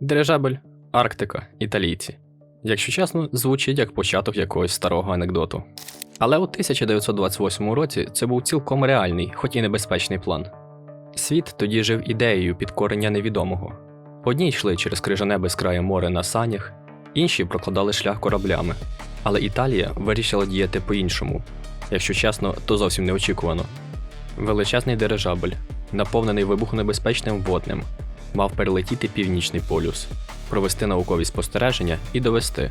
Дирижабель, Арктика, італійці. Якщо чесно, звучить як початок якогось старого анекдоту. Але у 1928 році це був цілком реальний, хоч і небезпечний план. Світ тоді жив ідеєю підкорення невідомого. Одні йшли через крижане безкрає море на санях, інші прокладали шлях кораблями. Але Італія вирішила діяти по-іншому. Якщо чесно, то зовсім неочікувано. Величезний дирижабель, наповнений вибухонебезпечним водним, мав перелетіти північний полюс, провести наукові спостереження і довести,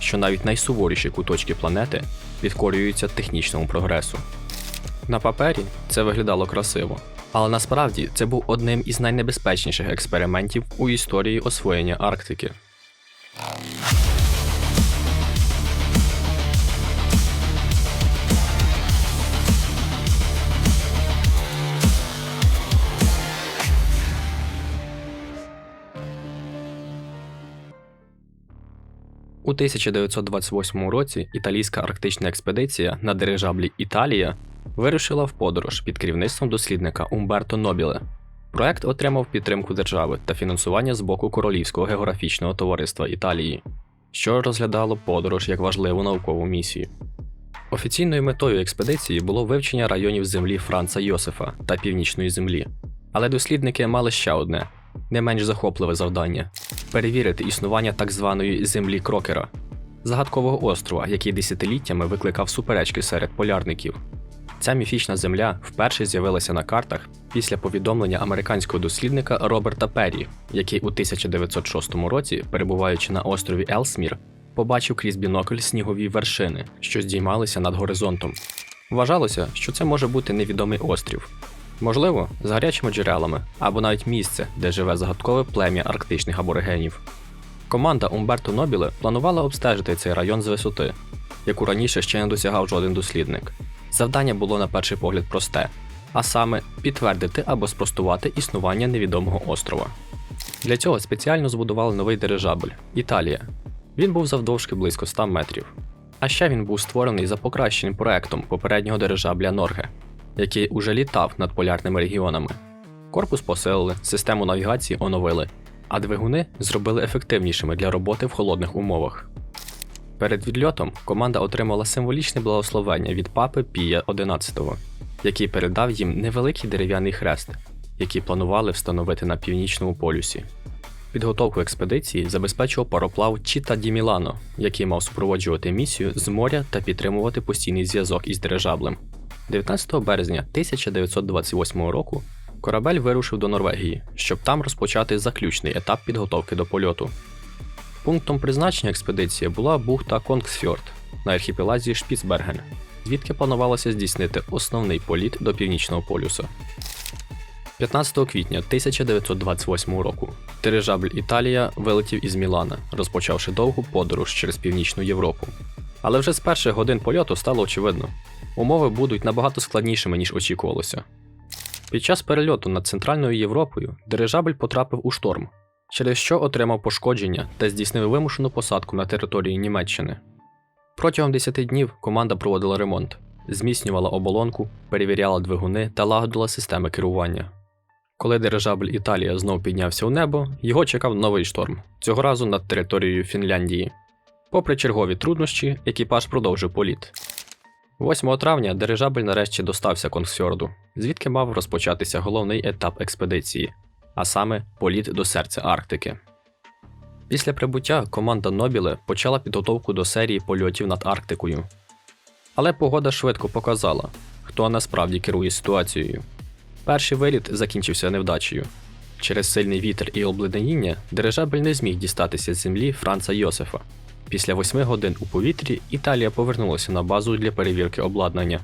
що навіть найсуворіші куточки планети підкорюються технічному прогресу. На папері це виглядало красиво, але насправді це був одним із найнебезпечніших експериментів у історії освоєння Арктики. У 1928 році італійська арктична експедиція на дирижаблі Італія вирушила в подорож під керівництвом дослідника Умберто Нобіле. Проект отримав підтримку держави та фінансування з боку Королівського географічного товариства Італії, що розглядало подорож як важливу наукову місію. Офіційною метою експедиції було вивчення районів землі Франца Йосифа та Північної землі. Але дослідники мали ще одне не менш захопливе завдання перевірити існування так званої землі Крокера, загадкового острова, який десятиліттями викликав суперечки серед полярників. Ця міфічна земля вперше з'явилася на картах після повідомлення американського дослідника Роберта Перрі, який у 1906 році, перебуваючи на острові Елсмір, побачив крізь бінокль снігові вершини, що здіймалися над горизонтом. Вважалося, що це може бути невідомий острів, можливо, з гарячими джерелами або навіть місце, де живе загадкове плем'я арктичних аборигенів. Команда Умберто Нобіле планувала обстежити цей район з висоти, яку раніше ще не досягав жоден дослідник. Завдання було на перший погляд просте, а саме підтвердити або спростувати існування невідомого острова. Для цього спеціально збудували новий дирижабль Італія. Він був завдовжки близько 100 метрів. А ще він був створений за покращеним проектом попереднього дирижабля Норге, який уже літав над полярними регіонами. Корпус посилили, систему навігації оновили, а двигуни зробили ефективнішими для роботи в холодних умовах. Перед відльотом команда отримала символічне благословення від папи Пія XI, який передав їм невеликий дерев'яний хрест, який планували встановити на північному полюсі. Підготовку експедиції забезпечував пароплав Чіта Ді Мілано, який мав супроводжувати місію з моря та підтримувати постійний зв'язок із дирижаблем. 19 березня 1928 року корабель вирушив до Норвегії, щоб там розпочати заключний етап підготовки до польоту. Пунктом призначення експедиції була бухта Конгсфьорд на архіпелазі Шпіцберген, звідки планувалося здійснити основний політ до північного полюса. 15 квітня 1928 року дирижабль Італія вилетів із Мілана, розпочавши довгу подорож через північну Європу. Але вже з перших годин польоту стало очевидно, умови будуть набагато складнішими, ніж очікувалося. Під час перельоту над Центральною Європою дирижабль потрапив у шторм, через що отримав пошкодження та здійснив вимушену посадку на території Німеччини. Протягом 10 днів команда проводила ремонт, зміцнювала оболонку, перевіряла двигуни та лагодила системи керування. Коли дирижабль Італія знов піднявся у небо, його чекав новий шторм, цього разу над територією Фінляндії. Попри чергові труднощі, екіпаж продовжив політ. 8 травня дирижабль нарешті достався Конгсфьорду, звідки мав розпочатися головний етап експедиції, а саме політ до серця Арктики. Після прибуття команда Нобіле почала підготовку до серії польотів над Арктикою. Але погода швидко показала, хто насправді керує ситуацією. Перший виліт закінчився невдачею. Через сильний вітер і обледеніння дирижабль не зміг дістатися з землі Франца Йосифа. Після восьми годин у повітрі Італія повернулася на базу для перевірки обладнання.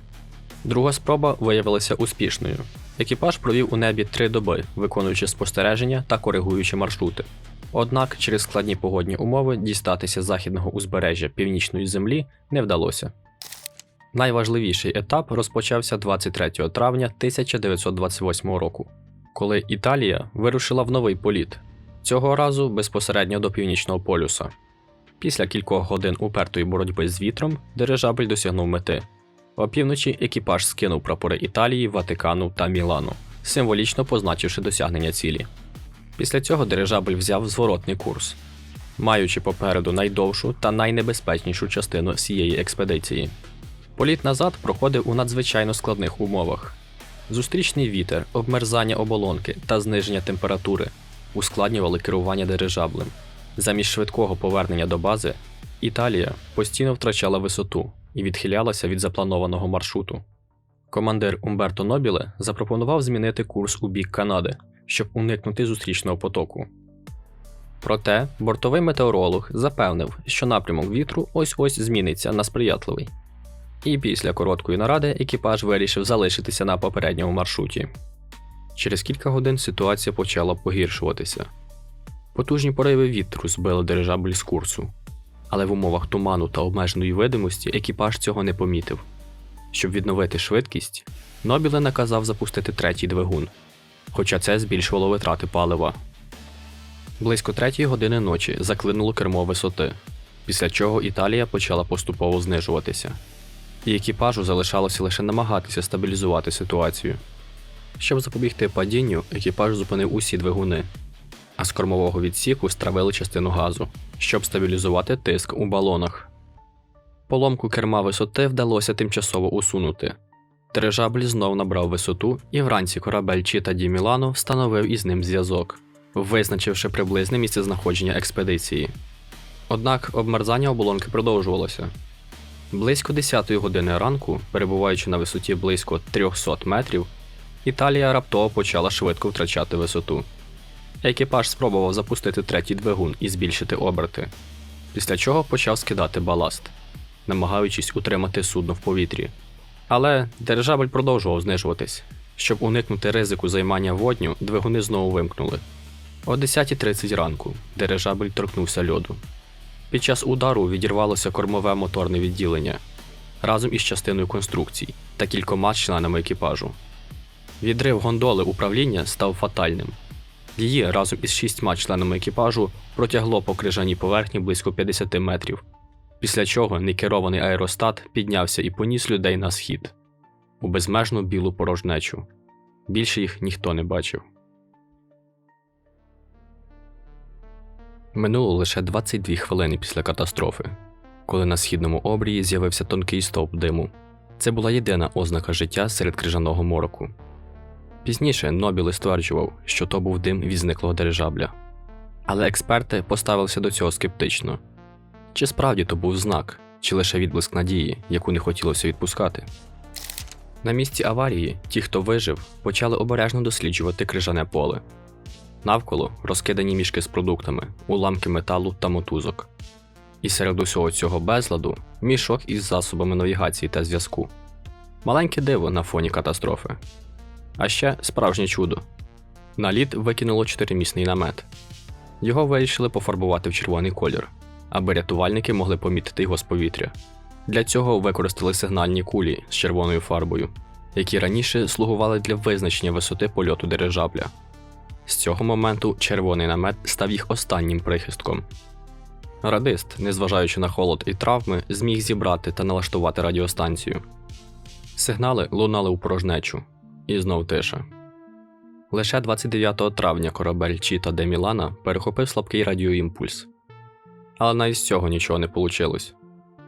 Друга спроба виявилася успішною. Екіпаж провів у небі три доби, виконуючи спостереження та коригуючи маршрути. Однак через складні погодні умови дістатися західного узбережжя північної землі не вдалося. Найважливіший етап розпочався 23 травня 1928 року, коли Італія вирушила в новий політ, цього разу безпосередньо до північного полюса. Після кількох годин упертої боротьби з вітром дирижабль досягнув мети. Опівночі екіпаж скинув прапори Італії, Ватикану та Мілану, символічно позначивши досягнення цілі. Після цього дирижабль взяв зворотний курс, маючи попереду найдовшу та найнебезпечнішу частину всієї експедиції. Політ назад проходив у надзвичайно складних умовах. Зустрічний вітер, обмерзання оболонки та зниження температури ускладнювали керування дирижаблем. Замість швидкого повернення до бази, Італія постійно втрачала висоту і відхилялася від запланованого маршруту. Командир Умберто Нобіле запропонував змінити курс у бік Канади, щоб уникнути зустрічного потоку. Проте бортовий метеоролог запевнив, що напрямок вітру ось-ось зміниться на сприятливий. І після короткої наради екіпаж вирішив залишитися на попередньому маршруті. Через кілька годин ситуація почала погіршуватися. Потужні пориви вітру збили дирижабль з курсу, але в умовах туману та обмеженої видимості екіпаж цього не помітив. Щоб відновити швидкість, Нобіле наказав запустити третій двигун, хоча це збільшувало витрати палива. Близько третьої години ночі заклинуло кермо висоти, після чого Італія почала поступово знижуватися, і екіпажу залишалося лише намагатися стабілізувати ситуацію. Щоб запобігти падінню, екіпаж зупинив усі двигуни, а з кормового відсіку стравили частину газу, щоб стабілізувати тиск у балонах. Поломку керма висоти вдалося тимчасово усунути. Дирижабль знов набрав висоту, і вранці корабель Чіта Ді Мілано встановив із ним зв'язок, визначивши приблизне місцезнаходження експедиції. Однак обмерзання оболонки продовжувалося. Близько 10 години ранку, перебуваючи на висоті близько 300 метрів, Італія раптово почала швидко втрачати висоту. Екіпаж спробував запустити третій двигун і збільшити оберти, після чого почав скидати баласт, намагаючись утримати судно в повітрі. Але дирижабль продовжував знижуватись. Щоб уникнути ризику займання водню, двигуни знову вимкнули. О 10.30 ранку дирижабль торкнувся льоду. Під час удару відірвалося кормове моторне відділення разом із частиною конструкцій та кількома членами екіпажу. Відрив гондоли управління став фатальним. Її разом із шістьма членами екіпажу протягло по крижаній поверхні близько 50 метрів, після чого некерований аеростат піднявся і поніс людей на схід у безмежну білу порожнечу. Більше їх ніхто не бачив. Минуло лише 22 хвилини після катастрофи, коли на східному обрії з'явився тонкий стовп диму. Це була єдина ознака життя серед крижаного мороку. Пізніше Нобіле стверджував, що то був дим від зниклого дирижабля. Але експерти поставилися до цього скептично. Чи справді то був знак, чи лише відблиск надії, яку не хотілося відпускати? На місці аварії ті, хто вижив, почали обережно досліджувати крижане поле. Навколо розкидані мішки з продуктами, уламки металу та мотузок. І серед усього цього безладу мішок із засобами навігації та зв'язку. Маленьке диво на фоні катастрофи. А ще справжнє чудо. На лід викинуло чотиримісний намет. Його вирішили пофарбувати в червоний колір, аби рятувальники могли помітити його з повітря. Для цього використали сигнальні кулі з червоною фарбою, які раніше слугували для визначення висоти польоту дирижабля. З цього моменту червоний намет став їх останнім прихистком. Радист, незважаючи на холод і травми, зміг зібрати та налаштувати радіостанцію. Сигнали лунали у порожнечу, і знов тиша. Лише 29 травня корабель Чіта де Мілана перехопив слабкий радіоімпульс. Але навіть з цього нічого не вийшло.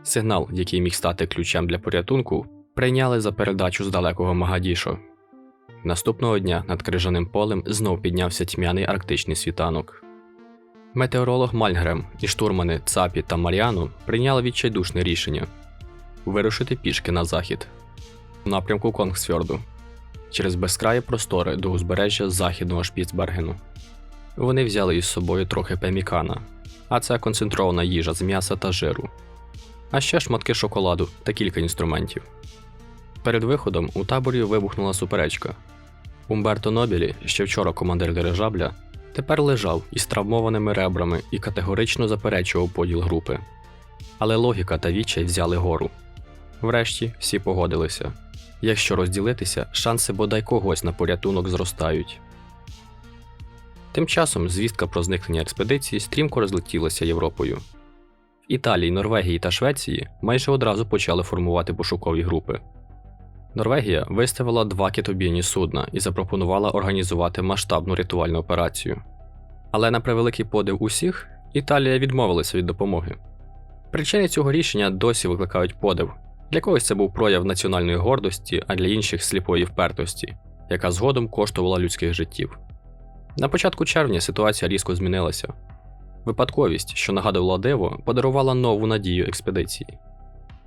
Сигнал, який міг стати ключем для порятунку, прийняли за передачу з далекого Магадішо. Наступного дня над крижаним полем знов піднявся тьмяний арктичний світанок. Метеоролог Мальгрем і штурмани Цапі та Маріану прийняли відчайдушне рішення вирушити пішки на захід в напрямку Конгсфьорду через безкраї простори до узбережжя західного Шпіцбергену. Вони взяли із собою трохи пемікана, а це концентрована їжа з м'яса та жиру, а ще шматки шоколаду та кілька інструментів. Перед виходом у таборі вибухнула суперечка. Умберто Нобілі, ще вчора командир дирижабля, тепер лежав із травмованими ребрами і категорично заперечував поділ групи. Але логіка та відчай взяли гору. Врешті всі погодилися. Якщо розділитися, шанси бодай когось на порятунок зростають. Тим часом звістка про зникнення експедиції стрімко розлетілася Європою. В Італії, Норвегії та Швеції майже одразу почали формувати пошукові групи. Норвегія виставила два китобійні судна і запропонувала організувати масштабну рятувальну операцію. Але на превеликий подив усіх, Італія відмовилася від допомоги. Причини цього рішення досі викликають подив. Для когось це був прояв національної гордості, а для інших сліпої впертості, яка згодом коштувала людських життів. На початку червня ситуація різко змінилася. Випадковість, що нагадувала диво, подарувала нову надію експедиції.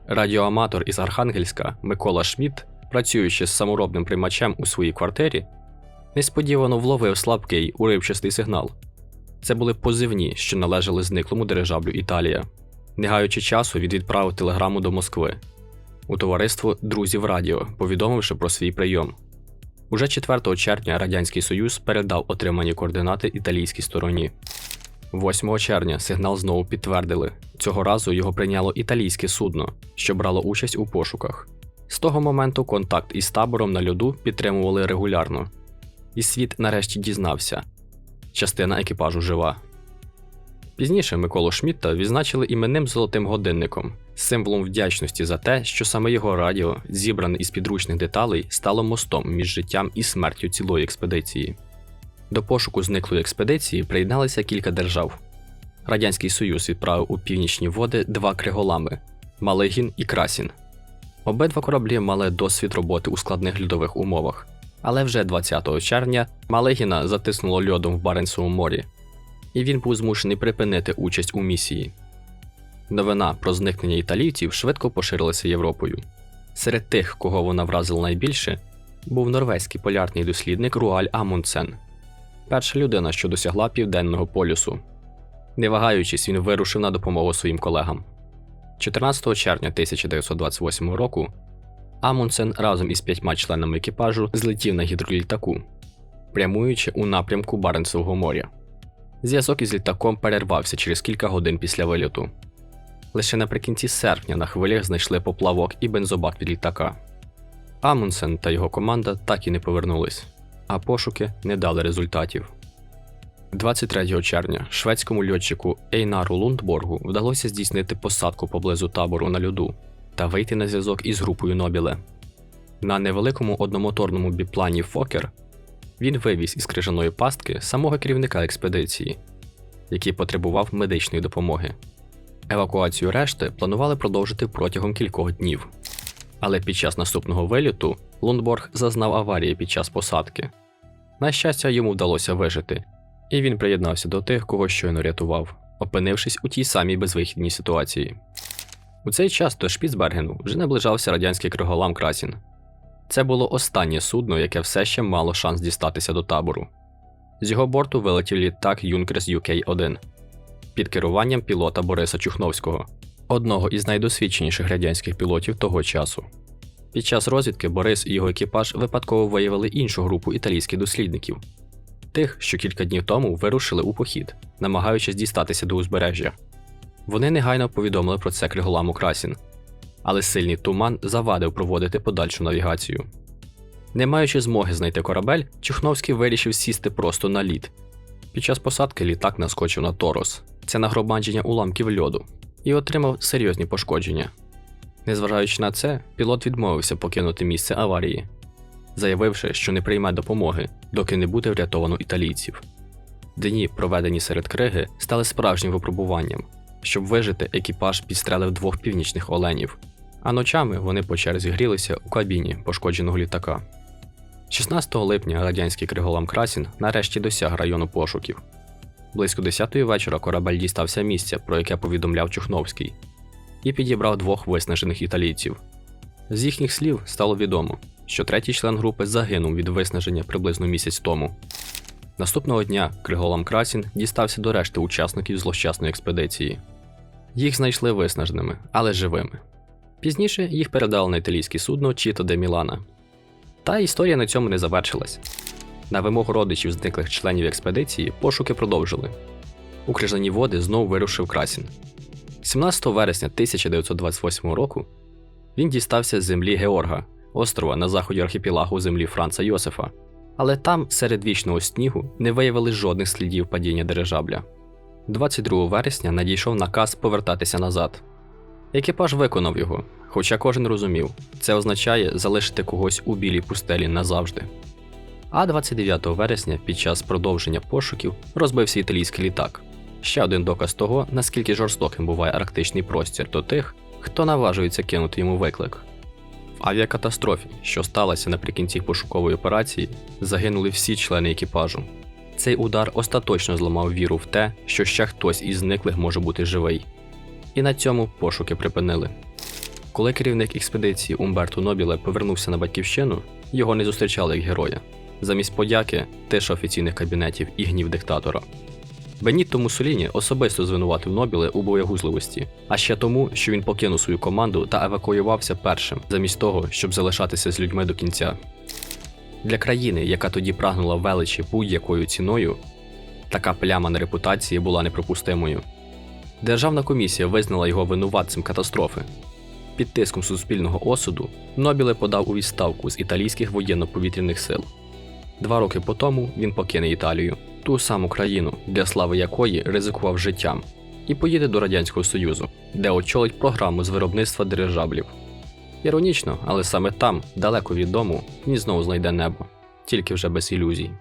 Радіоаматор із Архангельська Микола Шмідт, працюючи з саморобним приймачем у своїй квартирі, несподівано вловив слабкий уривчастий сигнал. Це були позивні, що належали зниклому дирижаблю Італія. Не гаючи часу, він відправив телеграму до Москви у товариство Друзів Радіо, повідомивши про свій прийом. Уже 4 червня Радянський Союз передав отримані координати італійській стороні. 8 червня сигнал знову підтвердили. Цього разу його прийняло італійське судно, що брало участь у пошуках. З того моменту контакт із табором на льоду підтримували регулярно. І світ нарешті дізнався частина екіпажу жива. Пізніше Миколу Шмітта відзначили іменним золотим годинником, символом вдячності за те, що саме його радіо, зібране із підручних деталей, стало мостом між життям і смертю цілої експедиції. До пошуку зниклої експедиції приєдналися кілька держав. Радянський Союз відправив у північні води два криголами Малигін і Красін. Обидва кораблі мали досвід роботи у складних льодових умовах, але вже 20 червня Малигіна затиснуло льодом в Баренцевому морі, і він був змушений припинити участь у місії. Новина про зникнення італійців швидко поширилася Європою. Серед тих, кого вона вразила найбільше, був норвезький полярний дослідник Руаль Амундсен, перша людина, що досягла південного полюсу. Не вагаючись, він вирушив на допомогу своїм колегам. 14 червня 1928 року Амундсен разом із п'ятьма членами екіпажу злетів на гідролітаку, прямуючи у напрямку Баренцевого моря. Зв'язок із літаком перервався через кілька годин після вильоту. Лише наприкінці серпня на хвилях знайшли поплавок і бензобак від літака. Амундсен та його команда так і не повернулись, а пошуки не дали результатів. 23 червня шведському льотчику Ейнару Лундборгу вдалося здійснити посадку поблизу табору на льоду та вийти на зв'язок із групою Нобіле. На невеликому одномоторному біплані Фокер він вивіз із крижаної пастки самого керівника експедиції, який потребував медичної допомоги. Евакуацію решти планували продовжити протягом кількох днів. Але під час наступного виліту Лундборг зазнав аварії під час посадки. На щастя, йому вдалося вижити, і він приєднався до тих, кого щойно рятував, опинившись у тій самій безвихідній ситуації. У цей час до Шпіцбергену вже наближався радянський криголам Красін. Це було останнє судно, яке все ще мало шанс дістатися до табору. З його борту вилетів літак Юнкерс UK-1 під керуванням пілота Бориса Чухновського, одного із найдосвідченіших радянських пілотів того часу. Під час розвідки Борис і його екіпаж випадково виявили іншу групу італійських дослідників, тих, що кілька днів тому вирушили у похід, намагаючись дістатися до узбережжя. Вони негайно повідомили про це Криголаму Красін, але сильний туман завадив проводити подальшу навігацію. Не маючи змоги знайти корабель, Чухновський вирішив сісти просто на лід. Під час посадки літак наскочив на торос, це нагромадження уламків льоду, і отримав серйозні пошкодження. Незважаючи на це, пілот відмовився покинути місце аварії, заявивши, що не прийме допомоги, доки не буде врятовано італійців. Дні, проведені серед криги, стали справжнім випробуванням. Щоб вижити, екіпаж підстрелив двох північних оленів, а ночами вони по черзі грілися у кабіні пошкодженого літака. 16 липня радянський криголам Красін нарешті досяг району пошуків. Близько 10-ї вечора корабель дістався місця, про яке повідомляв Чухновський, і підібрав двох виснажених італійців. З їхніх слів стало відомо, що третій член групи загинув від виснаження приблизно місяць тому. Наступного дня Криголам Красін дістався до решти учасників злощасної експедиції. Їх знайшли виснаженими, але живими. Пізніше їх передали на італійське судно Чіто де Мілана. Та історія на цьому не завершилась. На вимогу родичів зниклих членів експедиції пошуки продовжили. У крижані води знову вирушив Красін. 17 вересня 1928 року він дістався з землі Георга, острова на заході архіпелагу землі Франца Йосифа, але там, серед вічного снігу, не виявили жодних слідів падіння дирижабля. 22 вересня надійшов наказ повертатися назад. Екіпаж виконав його, хоча кожен розумів, це означає залишити когось у білій пустелі назавжди. А 29 вересня під час продовження пошуків розбився італійський літак. Ще один доказ того, наскільки жорстоким буває арктичний простір до тих, хто наважується кинути йому виклик. В авіакатастрофі, що сталася наприкінці пошукової операції, загинули всі члени екіпажу. Цей удар остаточно зламав віру в те, що ще хтось із зниклих може бути живий. І на цьому пошуки припинили. Коли керівник експедиції Умберто Нобіле повернувся на батьківщину, його не зустрічали як героя. Замість подяки тиша офіційних кабінетів і гнів диктатора. Бенітто Муссоліні особисто звинуватив Нобіле у боягузливості, а ще тому, що він покинув свою команду та евакуювався першим, замість того, щоб залишатися з людьми до кінця. Для країни, яка тоді прагнула величі будь-якою ціною, така пляма на репутації була неприпустимою. Державна комісія визнала його винуватцем катастрофи. Під тиском суспільного осуду Нобіле подав у відставку з італійських воєнно-повітряних сил. Два роки по тому він покине Італію, ту саму країну, для слави якої ризикував життям, і поїде до Радянського Союзу, де очолить програму з виробництва дирижаблів. Іронічно, але саме там, далеко від дому, він знову знайде небо, тільки вже без ілюзій.